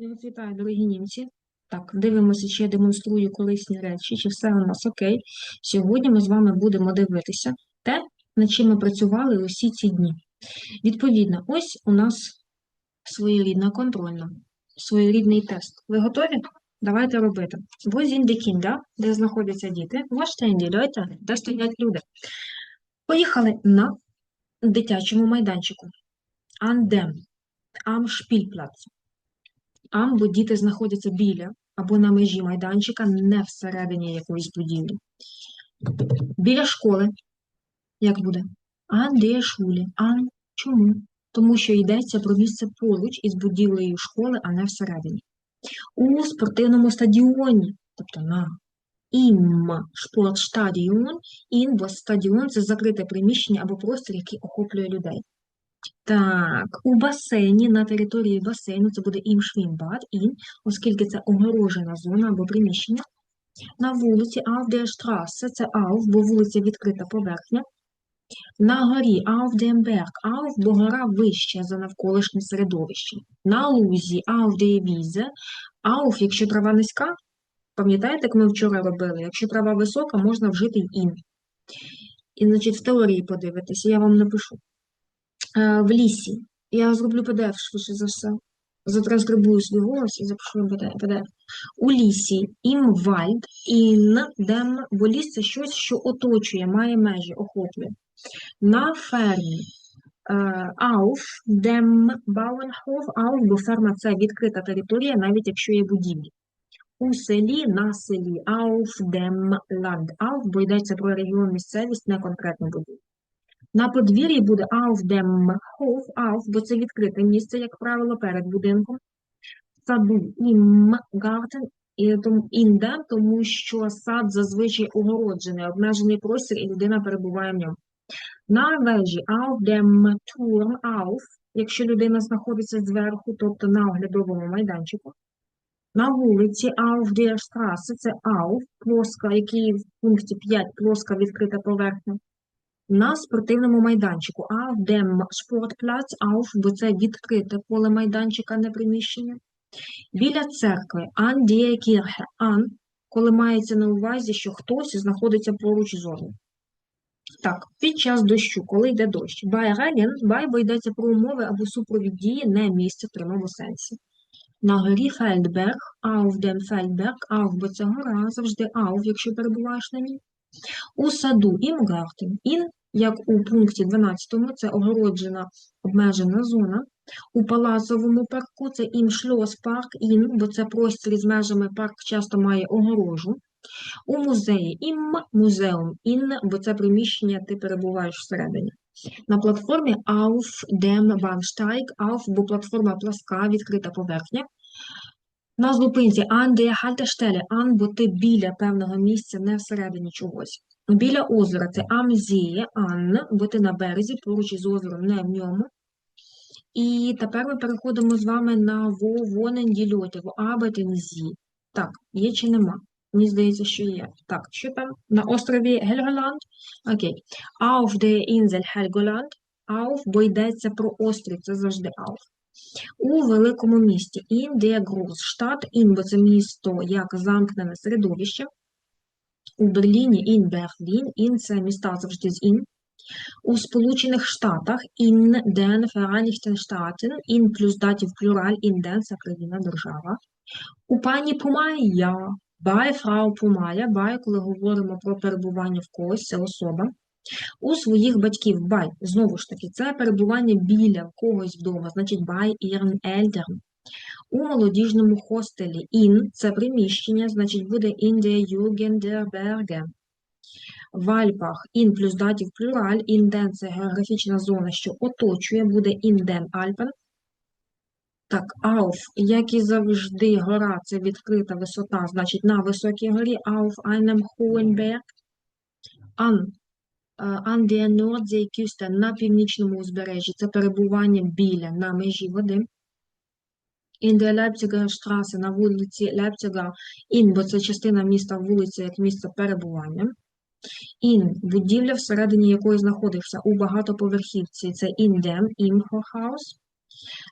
Я вітаю, дорогі німці. Так, дивимося, чи я демонструю корисні речі, чи все у нас окей. Сьогодні ми з вами будемо дивитися те, над чим ми працювали усі ці дні. Відповідно, ось у нас своєрідна контрольна, своєрідний тест. Ви готові? Давайте робити. Wo sind die? Де знаходяться діти? Wo stehen die? Де стоять люди? Поїхали на дитячому майданчику. An dem. Ам, бо діти знаходяться біля або на межі майданчика, не всередині якоїсь будівлі. Біля школи. Як буде? Ан де шулі. Ан чому? Тому що йдеться про місце поруч із будівлею школи, а не всередині. У спортивному стадіоні, тобто на ім спортстадіон, ін, бо стадіон це закрите приміщення або простір, який охоплює людей. Так, у басейні, на території басейну, це буде ім швімбад, ін, оскільки це огорожена зона або приміщення. На вулиці auf це auf, бо вулиця відкрита поверхня. На горі auf auf, бо гора вища за навколишнє середовище. На лузі auf auf, якщо трава низька, пам'ятаєте, як ми вчора робили? Якщо трава висока, можна вжити ін. І, значить, в теорії подивитися, я вам напишу. Е, в лісі. Я зроблю PDF швидше за все. Затранскрибую свій голос і запишу PDF. У лісі, in dem, бо ліс це щось, що оточує, має межі, охоплює. На фермі. е, Auf dem Bauernhof, auf, бо ферма це відкрита територія, навіть якщо є будівлі. У селі, на селі, auf dem Land, auf, бо йдеться про регіон місцевість, не конкретну будівлю. На подвір'ї буде auf dem Hof, auf, бо це відкрите місце, як правило, перед будинком. Саду im Garten, і тому in dem, тому що сад зазвичай огороджений, обмежений простір, і людина перебуває в ньому. На вежі auf dem Turm, auf, якщо людина знаходиться зверху, тобто на оглядовому майданчику. На вулиці auf der Straße, це auf, плоска, який в пункті 5 плоска відкрита поверхня на спортивному майданчику. Auf dem Sportplatz, auf, бо це відкрите поле майданчика, не приміщення. Біля церкви an die Kirche, an, коли мається на увазі, що хтось знаходиться поруч з. Так, під час дощу, коли йде дощ. Bei Regen, bei, бо йдеться про умови або супровід дії, не місце в прямому сенсі. На горі Фельдберг, auf dem Feldberg, auf, бо це гора, завжди auf, якщо перебуваєш на ній. У саду im Garten, in, як у пункті 12, це огороджена обмежена зона. У палацовому парку це Schlosspark, in, бо це простір із межами парк часто має огорожу. У музеї im музеум, in, бо це приміщення, ти перебуваєш всередині. На платформі auf dem Bahnsteig, auf, бо платформа пласка, відкрита поверхня. На зупинці an der Haltestelle, an, бо ти біля певного місця, не всередині чогось. Біля озера це am See, an, бо ти на березі, поруч із озером, не в ньому. І тепер ми переходимо з вами на wo arbeiten sie. Так, є чи нема? Мені здається, що є. Так, що там? На острові Гельголанд? Окей. Auf der Insel Helgoland. Auf, бо йдеться про острів, це завжди auf. У великому місті in der Großstadt, in, бо це місто як замкнене середовище. У Берліні in Berlin, in це міста завжди з in. У Сполучених Штатах in den Vereinigten Staaten, in плюс датів плюраль, in den це країна, держава. У пані Пумая, by фрау Пумая, by, коли говоримо про перебування в когось, це особа. У своїх батьків by, знову ж таки, це перебування біля когось вдома, значить by ihren Eltern. У молодіжному хостелі in – це приміщення, значить буде in der. В Альпах in плюс датів плюраль, den – це географічна зона, що оточує, буде den Alpen. Так, auf, як і завжди, гора – це відкрита висота, значить на високій горі, auf einem hohen Berg. An, е, an der на північному узбережжі, це перебування біля, на межі води. In der Leipziger Straße, на вулиці Лейпцига, in, бо це частина міста вулиця як місце перебування. In – будівля, всередині якої знаходишся у багатоповерхівці, це in dem, im.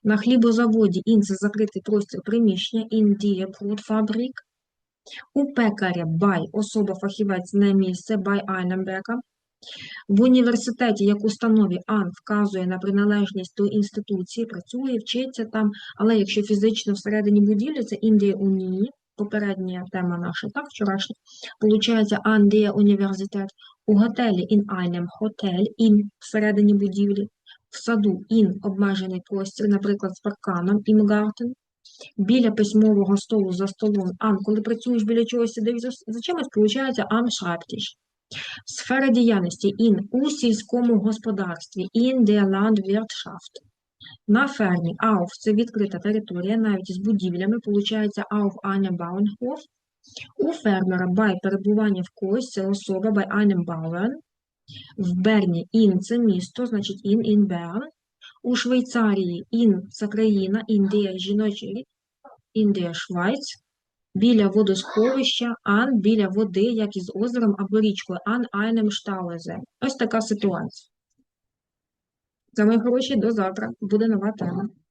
На хлібозаводі ін це закритий простір приміщення, ін діє бродфабрик. У пекаря бай особа фахівець на місце, бай Айненбека. В університеті, як установі ан вказує на приналежність до інституції, працює, вчиться там, але якщо фізично всередині будівлі, це Індія Унії, попередня тема наша, так, вчорашня, получається ан дія університет, у готелі in einem hotel, in всередині будівлі, в саду in обмежений простір, наприклад, з парканом, Garten, біля письмового столу за столом, ан, коли працюєш біля чогось, сидиш за, за чимось, получається am Schreibtisch. Сфера діяльності in у сільському господарстві, in der Landwirtschaft. На фермі auf – це відкрита територія, навіть з будівлями, получається auf einem Bauernhof. У фермера by – перебування в когось, це особа by einem Bauern. В Берні in – це місто, значить in in Bern. У Швейцарії in – це країна, der жіночий der Schweiz. Біля водосховища, ан – біля води, як із озером або річкою, ан айнем шталезе. Ось така ситуація. За мої гроші до завтра. Буде нова тема.